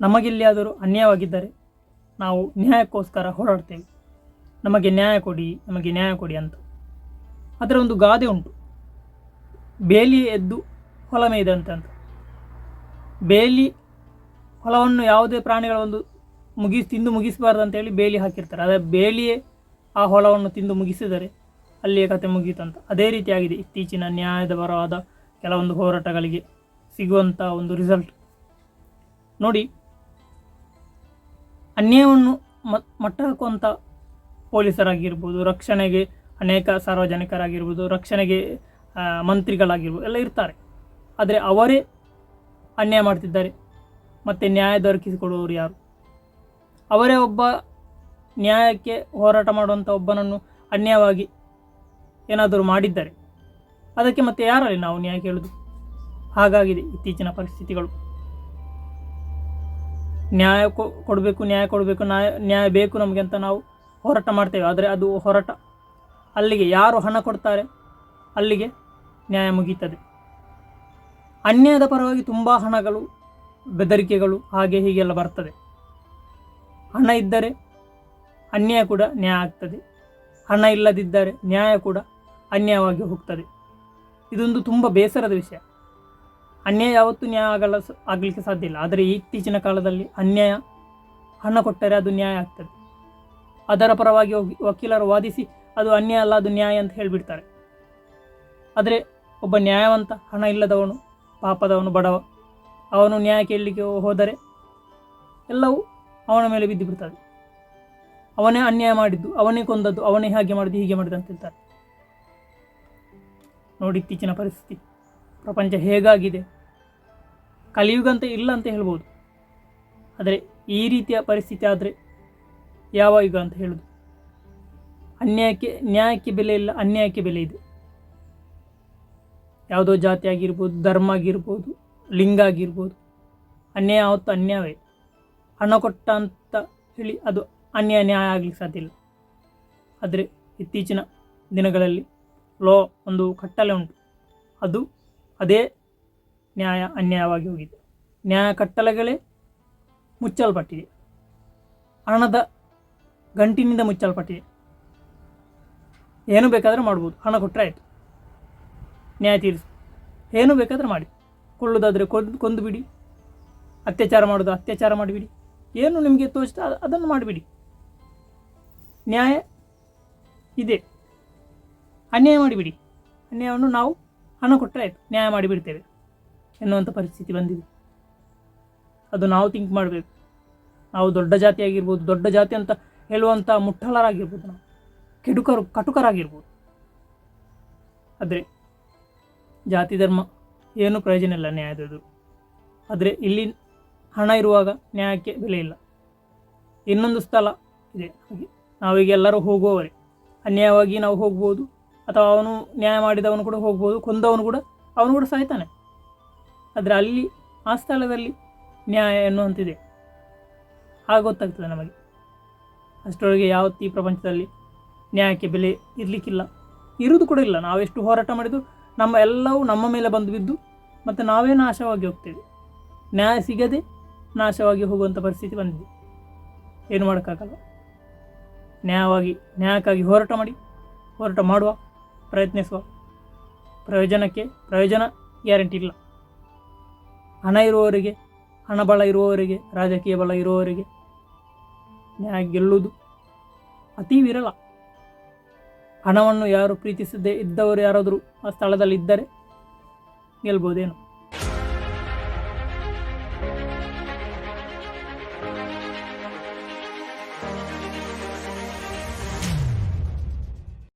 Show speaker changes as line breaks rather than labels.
ನಮಗೆಲ್ಲಿಯಾದರೂ ಅನ್ಯಾಯವಾಗಿದ್ದರೆ ನಾವು ನ್ಯಾಯಕ್ಕೋಸ್ಕರ ಹೋರಾಡ್ತೇವೆ. ನಮಗೆ ನ್ಯಾಯ ಕೊಡಿ, ನಮಗೆ ನ್ಯಾಯ ಕೊಡಿ ಅಂತ. ಅದರ ಒಂದು ಗಾದೆ ಉಂಟು. ಬೇಲಿ ಎದ್ದು ಹೊಲ ಮೇಯ್ದಂತೆ ಅಂತ ಬೇಲಿ ಹೊಲವನ್ನು ಯಾವುದೇ ಪ್ರಾಣಿಗಳ ಒಂದು ಮುಗಿಸಿ ತಿಂದು ಮುಗಿಸಬಾರ್ದು ಅಂತೇಳಿ ಬೇಲಿ ಹಾಕಿರ್ತಾರೆ. ಅದೇ ಬೇಲಿಯೇ ಆ ಹೊಲವನ್ನು ತಿಂದು ಮುಗಿಸಿದರೆ ಅಲ್ಲಿಯೇ ಕತೆ ಮುಗೀತಂತ ಅದೇ ರೀತಿಯಾಗಿದೆ. ಇತ್ತೀಚಿನ ನ್ಯಾಯದ ಪರವಾದ ಕೆಲವೊಂದು ಹೋರಾಟಗಳಿಗೆ ಸಿಗುವಂಥ ಒಂದು ರಿಸಲ್ಟ್ ನೋಡಿ ಅನ್ಯಾಯವನ್ನು ಮಟ್ಟ ಹಾಕುವಂಥ ಪೊಲೀಸರಾಗಿರ್ಬೋದು, ರಕ್ಷಣೆಗೆ ಅನೇಕ ಸಾರ್ವಜನಿಕರಾಗಿರ್ಬೋದು, ರಕ್ಷಣೆಗೆ ಮಂತ್ರಿಗಳಾಗಿರ್ಬೋದು, ಎಲ್ಲ ಇರ್ತಾರೆ. ಆದರೆ ಅವರೇ ಅನ್ಯಾಯ ಮಾಡ್ತಿದ್ದಾರೆ. ಮತ್ತು ನ್ಯಾಯ ದೊರಕಿಸಿಕೊಡುವವರು ಯಾರು? ಅವರೇ ಒಬ್ಬ ನ್ಯಾಯಕ್ಕೆ ಹೋರಾಟ ಮಾಡುವಂಥ ಒಬ್ಬನನ್ನು ಅನ್ಯಾಯವಾಗಿ ಏನಾದರೂ ಮಾಡಿದ್ದಾರೆ. ಅದಕ್ಕೆ ಮತ್ತೆ ಯಾರಲ್ಲಿ ನಾವು ನ್ಯಾಯ ಕೇಳೋದು? ಹಾಗಾಗಿದೆ ಇತ್ತೀಚಿನ ಪರಿಸ್ಥಿತಿಗಳು. ನ್ಯಾಯ ಕೊಡಬೇಕು ನ್ಯಾಯ ಕೊಡಬೇಕು, ನ್ಯಾಯ ನ್ಯಾಯ ಬೇಕು ನಮಗೆ ಅಂತ ನಾವು ಹೋರಾಟ ಮಾಡ್ತೇವೆ. ಆದರೆ ಅದು ಹೋರಾಟ. ಅಲ್ಲಿಗೆ ಯಾರು ಹಣ ಕೊಡ್ತಾರೆ, ಅಲ್ಲಿಗೆ ನ್ಯಾಯ ಮುಗೀತದೆ ಅನ್ಯಾಯದ ಪರವಾಗಿ ತುಂಬ ಹಣಗಳು, ಬೆದರಿಕೆಗಳು ಹಾಗೆ ಹೀಗೆಲ್ಲ ಬರ್ತದೆ. ಹಣ ಇದ್ದರೆ ಅನ್ಯಾಯ ಕೂಡ ನ್ಯಾಯ ಆಗ್ತದೆ. ಹಣ ಇಲ್ಲದಿದ್ದರೆ ನ್ಯಾಯ ಕೂಡ ಅನ್ಯಾಯವಾಗಿ ಹೋಗ್ತದೆ. ಇದೊಂದು ತುಂಬ ಬೇಸರದ ವಿಷಯ. ಅನ್ಯಾಯ ಯಾವತ್ತೂ ನ್ಯಾಯ ಆಗಲ್ಲ ಆಗಲಿಕ್ಕೆ ಸಾಧ್ಯ ಇಲ್ಲ. ಆದರೆ ಇತ್ತೀಚಿನ ಕಾಲದಲ್ಲಿ ಅನ್ಯಾಯ ಹಣ ಕೊಟ್ಟರೆ ಅದು ನ್ಯಾಯ ಆಗ್ತದೆ. ಅದರ ಪರವಾಗಿ ವಕೀಲರು ವಾದಿಸಿ ಅದು ಅನ್ಯಾಯ ಅಲ್ಲ, ಅದು ನ್ಯಾಯ ಅಂತ ಹೇಳಿಬಿಡ್ತಾರೆ. ಆದರೆ ಒಬ್ಬ ನ್ಯಾಯವಂತ ಹಣ ಇಲ್ಲದವನು, ಪಾಪದವನು, ಬಡವ, ಅವನು ನ್ಯಾಯ ಕೇಳಲಿಕ್ಕೆ ಹೋದರೆ ಎಲ್ಲವೂ ಅವನ ಮೇಲೆ ಬಿದ್ದು ಬಿಡ್ತದೆ ಅವನೇ ಅನ್ಯಾಯ ಮಾಡಿದ್ದು, ಅವನೇ ಕೊಂದದ್ದು, ಅವನೇ ಹಾಗೆ ಮಾಡಿದ್ದು, ಹೀಗೆ ಮಾಡಿದ್ದು ಅಂತ ಹೇಳ್ತಾರೆ. ನೋಡಿ ಇತ್ತೀಚಿನ ಪರಿಸ್ಥಿತಿ. ಪ್ರಪಂಚ ಹೇಗಾಗಿದೆ? ಕಲಿಯುಗ ಅಂತ ಇಲ್ಲ ಅಂತ ಹೇಳ್ಬೋದು. ಆದರೆ ಈ ರೀತಿಯ ಪರಿಸ್ಥಿತಿ ಆದರೆ ಯಾವ ಯುಗ ಅಂತ ಹೇಳೋದು? ಅನ್ಯಾಯಕ್ಕೆ, ನ್ಯಾಯಕ್ಕೆ ಬೆಲೆ ಇಲ್ಲ, ಅನ್ಯಾಯಕ್ಕೆ ಬೆಲೆ ಇದೆ. ಯಾವುದೋ ಜಾತಿ ಆಗಿರ್ಬೋದು, ಧರ್ಮ ಆಗಿರ್ಬೋದು, ಲಿಂಗ ಆಗಿರ್ಬೋದು, ಅನ್ಯಾಯ ಆವತ್ತು ಅನ್ಯಾಯವೇ? ಹಣ ಕೊಟ್ಟ ಅಂತ ಹೇಳಿ ಅದು ಅನ್ಯಾಯ, ನ್ಯಾಯ ಆಗಲಿಕ್ಕೆ ಸಾಧ್ಯ ಇಲ್ಲ. ಆದರೆ ಇತ್ತೀಚಿನ ದಿನಗಳಲ್ಲಿ ಲೋ ಒಂದು ಕಟ್ಟಲೆ ಉಂಟು. ಅದು ಅದೇ ನ್ಯಾಯ ಅನ್ಯಾಯವಾಗಿ ಹೋಗಿದೆ. ನ್ಯಾಯ ಕಟ್ಟಲೆಗಳೇ ಮುಚ್ಚಲ್ಪಟ್ಟಿದೆ. ಹಣದ ಗಂಟಿನಿಂದ ಮುಚ್ಚಲ್ಪಟ್ಟಿದೆ. ಏನು ಬೇಕಾದರೂ ಮಾಡ್ಬೋದು. ಹಣ ಕೊಟ್ಟರೆ ಆಯಿತು. ನ್ಯಾಯ ತೀರಿಸಿ. ಏನು ಬೇಕಾದರೂ ಮಾಡಿ. ಕೊಳ್ಳೋದಾದರೆ ಕೊಂದು ಕೊಂದು ಬಿಡಿ. ಅತ್ಯಾಚಾರ ಮಾಡೋದು ಅತ್ಯಾಚಾರ ಮಾಡಿಬಿಡಿ. ಏನು ನಿಮಗೆ ತೋಚಿತ ಅದನ್ನು ಮಾಡಿಬಿಡಿ. ನ್ಯಾಯ ಇದೆ. ಅನ್ಯಾಯ ಮಾಡಿಬಿಡಿ. ಅನ್ಯಾಯವನ್ನು ನಾವು ಹಣ ಕೊಟ್ಟರೆ ಆಯಿತು. ನ್ಯಾಯ ಮಾಡಿಬಿಡ್ತೇವೆ. ಎನ್ನುವಂಥ ಪರಿಸ್ಥಿತಿ ಬಂದಿದೆ. ಅದು ನಾವು ಥಿಂಕ್ ಮಾಡಬೇಕು. ನಾವು ದೊಡ್ಡ ಜಾತಿ ಆಗಿರ್ಬೋದು, ದೊಡ್ಡ ಜಾತಿ ಅಂತ ಹೇಳುವಂಥ ಮುಟ್ಟಲರಾಗಿರ್ಬೋದು ನಾವು. ಕೆಡುಕರು, ಕಟುಕರಾಗಿರ್ಬೋದು. ಆದರೆ ಜಾತಿ ಧರ್ಮ ಏನೂ ಪ್ರಯೋಜನ ಇಲ್ಲ ನ್ಯಾಯದದು ಆದರೆ ಇಲ್ಲಿ ಹಣ ಇರುವಾಗ ನ್ಯಾಯಕ್ಕೆ ಬೆಲೆ ಇಲ್ಲ. ಇನ್ನೊಂದು ಸ್ಥಳ ಇದೆ. ಹಾಗೆ ನಾವೀಗ ಎಲ್ಲರೂ ಹೋಗುವವರೇ. ಅನ್ಯಾಯವಾಗಿ ನಾವು ಹೋಗ್ಬೋದು, ಅಥವಾ ಅವನು ನ್ಯಾಯ ಮಾಡಿದವನು ಕೂಡ ಹೋಗ್ಬೋದು, ಕೊಂದವನು ಕೂಡ, ಅವನು ಕೂಡ ಸಾಯ್ತಾನೆ. ಆದರೆ ಅಲ್ಲಿ, ಆ ಸ್ಥಳದಲ್ಲಿ ನ್ಯಾಯ ಎನ್ನುವಂತಿದೆ. ಆಗ ಗೊತ್ತಾಗ್ತದೆ ನಮಗೆ. ಅಷ್ಟರೊಳಗೆ ಯಾವತ್ತು ಈ ಪ್ರಪಂಚದಲ್ಲಿ ನ್ಯಾಯಕ್ಕೆ ಬೆಲೆ ಇರಲಿಕ್ಕಿಲ್ಲ. ಇರುವುದು ಕೂಡ ಇಲ್ಲ. ನಾವೆಷ್ಟು ಹೋರಾಟ ಮಾಡಿದ್ದು ನಮ್ಮ ಎಲ್ಲವೂ ನಮ್ಮ ಮೇಲೆ ಬಂದು ಬಿದ್ದು ಮತ್ತು ನಾವೇ ನಾಶವಾಗಿ ಹೋಗ್ತೇವೆ. ನ್ಯಾಯ ಸಿಗದೆ ನಾಶವಾಗಿ ಹೋಗುವಂಥ ಪರಿಸ್ಥಿತಿ ಬಂದಿದೆ. ಏನು ಮಾಡೋಕ್ಕಾಗಲ್ಲ. ನ್ಯಾಯವಾಗಿ, ನ್ಯಾಯಕ್ಕಾಗಿ ಹೋರಾಟ ಮಾಡಿ, ಹೋರಾಟ ಮಾಡುವ, ಪ್ರಯತ್ನಿಸುವ ಪ್ರಯೋಜನಕ್ಕೆ ಪ್ರಯೋಜನ ಗ್ಯಾರಂಟಿ ಇಲ್ಲ. ಹಣ ಇರುವವರಿಗೆ, ಹಣ ಬಲ ಇರುವವರಿಗೆ, ರಾಜಕೀಯ ಬಲ ಇರುವವರಿಗೆ, ನ್ಯಾಯ ಗೆಲ್ಲುವುದು ಅತೀ ವಿರಳ. ಹಣವನ್ನು ಯಾರು ಪ್ರೀತಿಸದೇ ಇದ್ದವರು ಯಾರಾದರೂ ಆ ಸ್ಥಳದಲ್ಲಿ ಇದ್ದರೆ ಗೆಲ್ಬೋದೇನೋ.